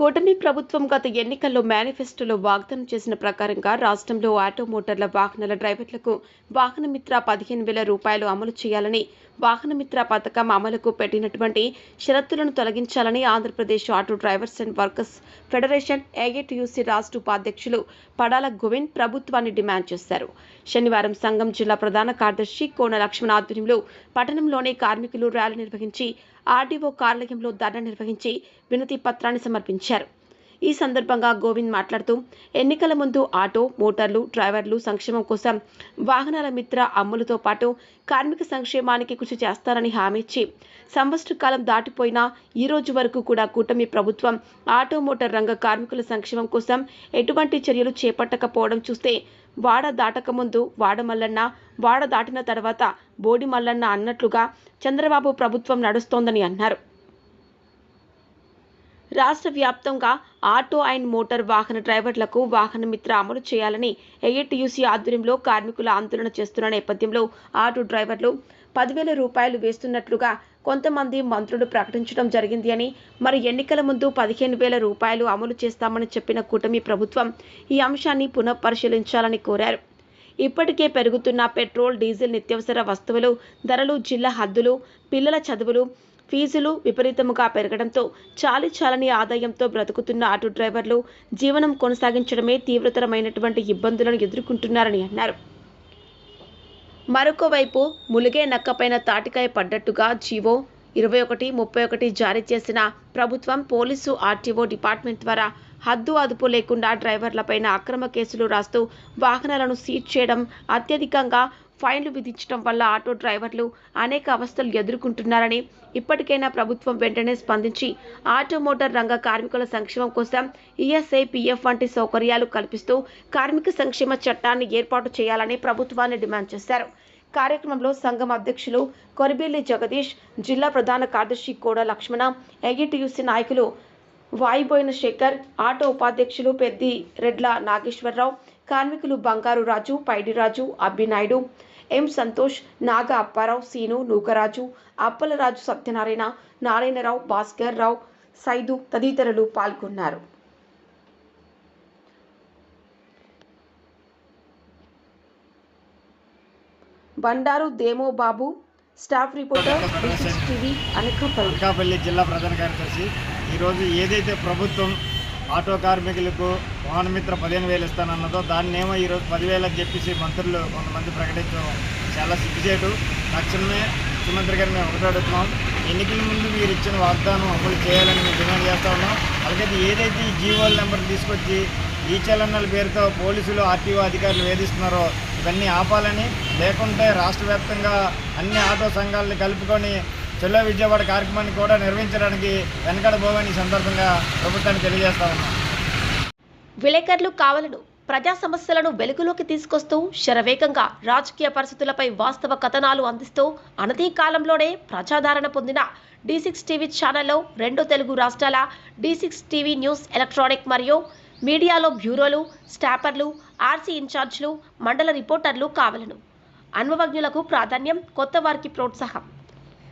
కూటమి ప్రభుత్వం గత ఎన్నికల్లో మేనిఫెస్టోలో వాగ్దానం చేసిన ప్రకారంగా రాష్ట్రంలో ఆటోమోటార్ల వాహనాల డ్రైవర్లకు వాహన మిత్ర పదిహేను వేల రూపాయలు అమలు చేయాలని వాహన మిత్ర పథకం అమలుకు పెట్టినటువంటి షరతులను తొలగించాలని Andhra Pradesh auto drivers and workers federation AITUC రాష్ట్ర ఉపాధ్యక్షులు పడాల గోవింద్ ప్రభుత్వాన్ని డిమాండ్ చేశారు. శనివారం సంఘం జిల్లా ప్రధాన కార్యదర్శి కోన లక్ష్మణ ఆధ్వర్యంలో పట్టణంలోని కార్మికులు ర్యాలీ నిర్వహించి ఆర్డీఓ కార్యాలయంలో ధర్నా నిర్వహించి వినతి పత్రాన్ని సమర్పించారు. ఈ సందర్భంగా గోవింద్ మాట్లాడుతూ ఎన్నికల ముందు ఆటో మోటార్లు డ్రైవర్లు సంక్షేమం కోసం వాహనాల మిత్ర అమ్ములతో పాటు కార్మిక సంక్షేమానికి కృషి చేస్తారని హామీ ఇచ్చి సంవత్సర కాలం దాటిపోయినా ఈ రోజు వరకు కూడా కూటమి ప్రభుత్వం ఆటో మోటార్ రంగ కార్మికుల సంక్షేమం కోసం ఎటువంటి చర్యలు చేపట్టకపోవడం చూస్తే వాడ దాటక ముందు వాడ మల్లన్న వాడ దాటిన తర్వాత బోడి మల్లన్న అన్నట్లుగా చంద్రబాబు ప్రభుత్వం నడుస్తోందని అన్నారు. రాష్ట్ర వ్యాప్తంగా ఆటో అండ్ మోటార్ వాహన డ్రైవర్లకు వాహన మిత్ర అమలు చేయాలని ఏఐటీయూసీ ఆధ్వర్యంలో కార్మికుల ఆందోళన చేస్తున్న నేపథ్యంలో ఆటో డ్రైవర్లు పదివేల రూపాయలు వేస్తున్నట్లుగా కొంతమంది మంత్రులు ప్రకటించడం జరిగింది అని మరి ఎన్నికల ముందు పదిహేను వేల రూపాయలు అమలు చేస్తామని చెప్పిన కూటమి ప్రభుత్వం ఈ అంశాన్ని పునఃపరిశీలించాలని కోరారు. ఇప్పటికే పెరుగుతున్న పెట్రోల్ డీజిల్ నిత్యావసర వస్తువులు ధరలు జిల్లా హద్దులు పిల్లల చదువులు ఫీజులు విపరీతముగా పెరగడంతో చాలి చాలని ఆదాయంతో బ్రతుకుతున్న ఆటో డ్రైవర్లు జీవనం కొనసాగించడమే తీవ్రతరమైనటువంటి ఇబ్బందులను ఎదుర్కొంటున్నారని అన్నారు. మరొకవైపు ములిగే నక్కపైన తాటికాయ పడ్డట్టుగా జీవో ఇరవై ఒకటి ముప్పై ఒకటి జారీ చేసిన ప్రభుత్వం పోలీసు ఆర్టీఓ డిపార్ట్మెంట్ ద్వారా హద్దు అదుపు లేకుండా డ్రైవర్లపైన అక్రమ కేసులు రాస్తూ వాహనాలను సీజ్ చేయడం అత్యధికంగా ఫైన్లు విధించడం వల్ల ఆటో డ్రైవర్లు అనేక అవస్థలు ఎదుర్కొంటున్నారని ఇప్పటికైనా ప్రభుత్వం వెంటనే స్పందించి ఆటో మోటార్ రంగ కార్మికుల సంక్షేమం కోసం ఈఎస్ఐ పిఎఫ్ వంటి సౌకర్యాలు కల్పిస్తూ కార్మిక సంక్షేమ చట్టాన్ని ఏర్పాటు చేయాలని ప్రభుత్వాన్ని డిమాండ్ చేశారు. కార్యక్రమంలో సంఘం అధ్యక్షులు కొరిబిల్లి జగదీష్ జిల్లా ప్రధాన కార్యదర్శి కోడ లక్ష్మణ ఏఐటియుసి నాయకులు వాయిబోయిన శేఖర్ ఆటో ఉపాధ్యక్షులు పెద్ది రెడ్ల నాగేశ్వరరావు కార్మికులు బంగారు రాజు పైడిరాజు అబ్బినాయుడు ఎం సంతోష్ నాగ అప్పారావు సీను నూకరాజు అప్పలరాజు సత్యనారాయణ నారాయణరావు భాస్కర్ రావు సైదు తదితరులు పాల్గొన్నారు. Bandaru దేమో Babu staff reporter TV Anakapalli. Anakapalli జిల్లా ప్రధాన కార్యదర్శి. ఈరోజు ఏదైతే ప్రభుత్వం ఆటో కార్మికులకు వాహనమిత్ర పదిహేను వేలు ఇస్తానన్నదో దాన్నేమో ఈరోజు పదివేలు అని చెప్పేసి మంత్రులు కొంతమంది ప్రకటించడం చాలా సిగ్గుచేటు. తక్షణమే ముఖ్యమంత్రి గారిని మేము ఒకటి అడుగుతున్నాం. ఎన్నికల ముందు మీరు ఇచ్చిన వాగ్దానం అమలు చేయాలని మేము డిమాండ్ చేస్తా ఉన్నాం. అలాగే ఏదైతే ఈ జీవోల నెంబర్ తీసుకొచ్చి ఈ చలన్నల పేరుతో పోలీసులు ఆర్టీఓ అధికారులు వేధిస్తున్నారో ఇవన్నీ ఆపాలని లేకుంటే రాష్ట్ర అన్ని ఆటో సంఘాలని కలుపుకొని చెల్లో విజయవాడ కార్యక్రమాన్ని కూడా నిర్వహించడానికి వెనకడబోవని సందర్భంగా ప్రభుత్వాన్ని తెలియజేస్తా ఉన్నాం. విలేకరులు కావలను ప్రజా సమస్యలను వెలుగులోకి తీసుకొస్తూ శరవేగంగా రాజకీయ పరిస్థితులపై వాస్తవ కథనాలు అందిస్తూ అనతి కాలంలోనే ప్రజాదరణ పొందిన డి సిక్స్ టీవీ ఛానల్లో రెండు తెలుగు రాష్ట్రాల D six TV news electronic మరియు మీడియాలో బ్యూరోలు స్టాపర్లు ఆర్సీ ఇన్ఛార్జ్లు మండల రిపోర్టర్లు కావలను అనుభవజ్ఞులకు ప్రాధాన్యం కొత్త వారికి ప్రోత్సాహం.